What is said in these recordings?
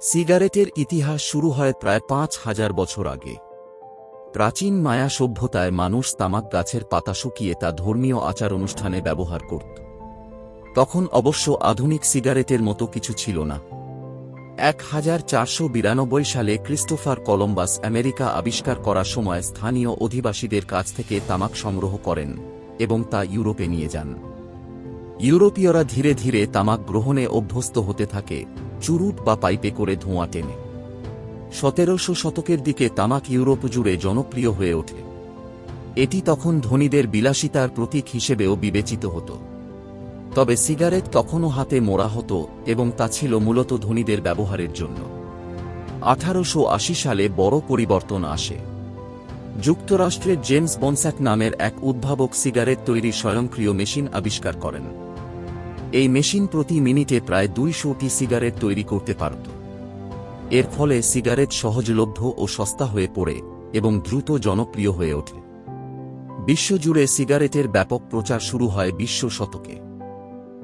সিগারেটের ইতিহাস শুরু হয় প্রায় পাঁচ হাজার বছর আগে। প্রাচীন মায়া সভ্যতায় মানুষ তামাক গাছের পাতা শুকিয়ে তা ধর্মীয় আচার অনুষ্ঠানে ব্যবহার করত। তখন অবশ্য আধুনিক সিগারেটের মতো কিছু ছিল না। এক হাজার চারশো বিরানব্বই সালে ক্রিস্টোফার কলম্বাস আমেরিকা আবিষ্কার করার সময় স্থানীয় অধিবাসীদের কাছ থেকে তামাক সংগ্রহ করেন এবং তা ইউরোপে নিয়ে যান। ইউরোপীয়রা ধীরে ধীরে তামাক গ্রহণে অভ্যস্ত হতে থাকে। চুরুট বা পাইপে করে ধোঁয়া টেনে। সতেরোশো শতকের দিকে তামাক ইউরোপ জুড়ে জনপ্রিয় হয়ে ওঠে। এটি তখন ধনীদের বিলাসিতার প্রতীক হিসেবেও বিবেচিত হতো। তবে সিগারেট তখনও হাতে মোড়া হতো এবং তা ছিল মূলত ধনীদের ব্যবহারের জন্য। আঠারোশো আশি সালে বড় পরিবর্তন আসে। যুক্তরাষ্ট্রের জেমস বনস্যাক নামের এক উদ্ভাবক সিগারেট তৈরির স্বয়ংক্রিয় মেশিন আবিষ্কার করেন। এই মেশিন প্রতি মিনিটে প্রায় দুইশোটি সিগারেট তৈরি করতে পারত। এর ফলে সিগারেট সহজলভ্য ও সস্তা হয়ে পড়ে এবং দ্রুত জনপ্রিয় হয়ে ওঠে। বিশ্বজুড়ে সিগারেটের ব্যাপক প্রচার শুরু হয় বিশ্ব শতকে।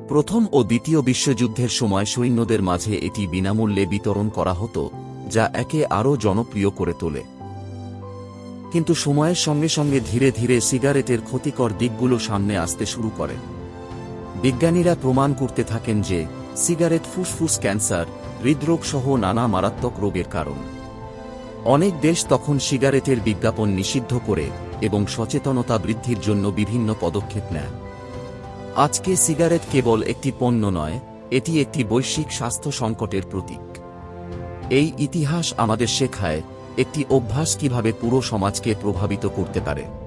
প্রথম ও দ্বিতীয় বিশ্বযুদ্ধের সময় সৈন্যদের মাঝে এটি বিনামূল্যে বিতরণ করা হতো, যা একে আরও জনপ্রিয় করে তোলে। কিন্তু সময়ের সঙ্গে সঙ্গে ধীরে ধীরে সিগারেটের ক্ষতিকর দিকগুলো সামনে আসতে শুরু করে। বিজ্ঞানীরা প্রমাণ করতে থাকেন যে সিগারেট, ফুসফুস, ক্যান্সার হৃদরোগ সহ নানা মারাত্মক রোগের কারণ। অনেক দেশ তখন সিগারেটের বিজ্ঞাপন নিষিদ্ধ করে এবং সচেতনতা বৃদ্ধির জন্য বিভিন্ন পদক্ষেপ নেয়। আজকে সিগারেট কেবল একটি পণ্য নয়, এটি একটি বৈশ্বিক স্বাস্থ্য সংকটের প্রতীক। এই ইতিহাস আমাদের শেখায় একটি অভ্যাস কীভাবে পুরো সমাজকে প্রভাবিত করতে পারে।